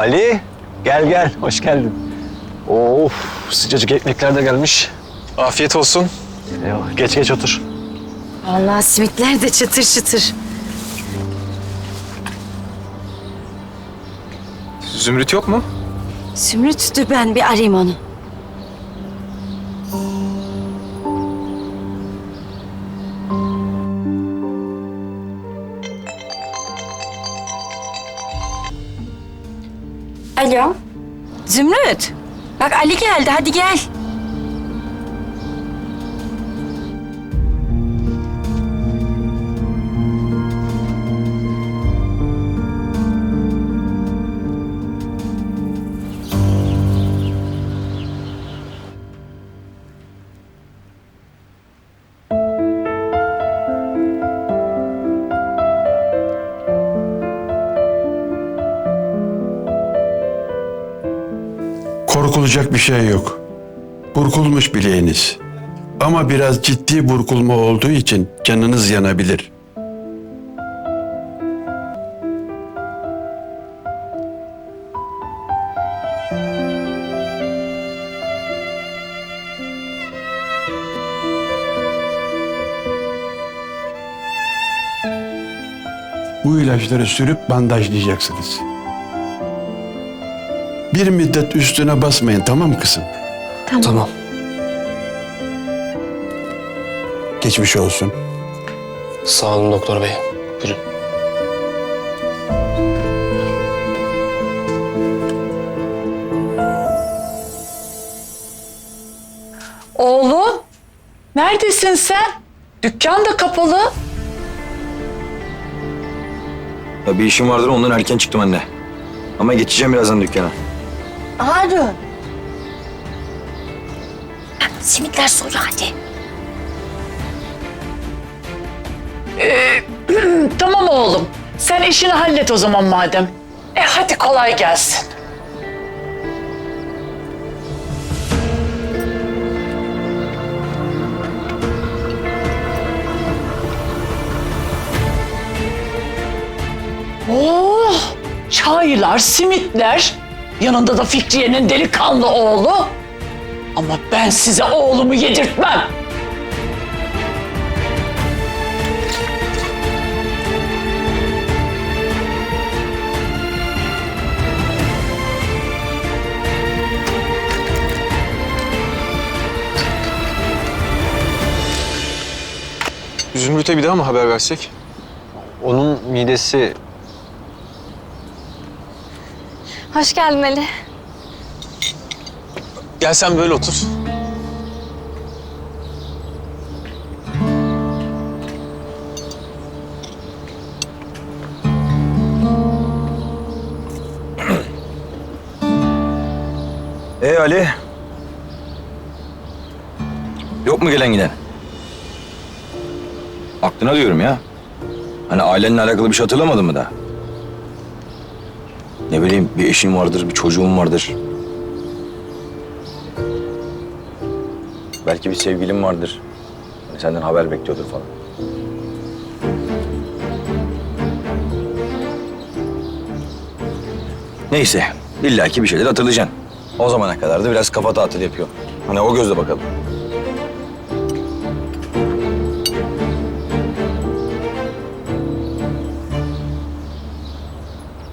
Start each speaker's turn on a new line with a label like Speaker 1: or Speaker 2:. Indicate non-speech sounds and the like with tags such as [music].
Speaker 1: Ali gel gel hoş geldin. Of sıcacık ekmekler de gelmiş.
Speaker 2: Afiyet olsun.
Speaker 1: Eyvallah, geç geç otur.
Speaker 3: Vallahi simitler de çıtır çıtır.
Speaker 2: Zümrüt yok mu?
Speaker 3: Zümrüt dur ben bir arayayım onu. Alo. Zümrüt. Bak Ali geldi hadi gel.
Speaker 4: Korkulacak bir şey yok. Burkulmuş bileğiniz. Ama biraz ciddi burkulma olduğu için canınız yanabilir. Bu ilaçları sürüp bandajlayacaksınız. Bir müddet üstüne basmayın tamam mı kızım?
Speaker 2: Tamam.
Speaker 4: Geçmiş olsun.
Speaker 2: Sağ olun doktor bey. Buyurun.
Speaker 5: Oğlum, neredesin sen? Dükkan da kapalı.
Speaker 6: Ya bir işim vardır ondan erken çıktım anne. Ama geçeceğim birazdan dükkana.
Speaker 3: Harun. Simitler soru hadi. [clears throat]
Speaker 5: Tamam oğlum. Sen işini hallet o zaman madem. E hadi kolay gelsin. Oh, çaylar, simitler. Yanında da Fikriye'nin delikanlı oğlu. Ama ben size oğlumu yedirtmem.
Speaker 2: Zümrüt'e bir daha mı haber versek?
Speaker 1: Onun midesi
Speaker 7: Hoş geldin Ali.
Speaker 2: Gel sen böyle otur. [clears throat]
Speaker 6: Ee Ali? Yok mu gelen giden? Aklına diyorum ya. Hani ailenle alakalı bir şey hatırlamadın mı da? Ne bileyim bir eşin vardır, bir çocuğun vardır. Belki bir sevgilin vardır. Hani senden haber bekliyordur falan. Neyse, illaki bir şeyler hatırlayacaksın. O zamana kadar da biraz kafa tatili yapıyor. Hani o gözle bakalım.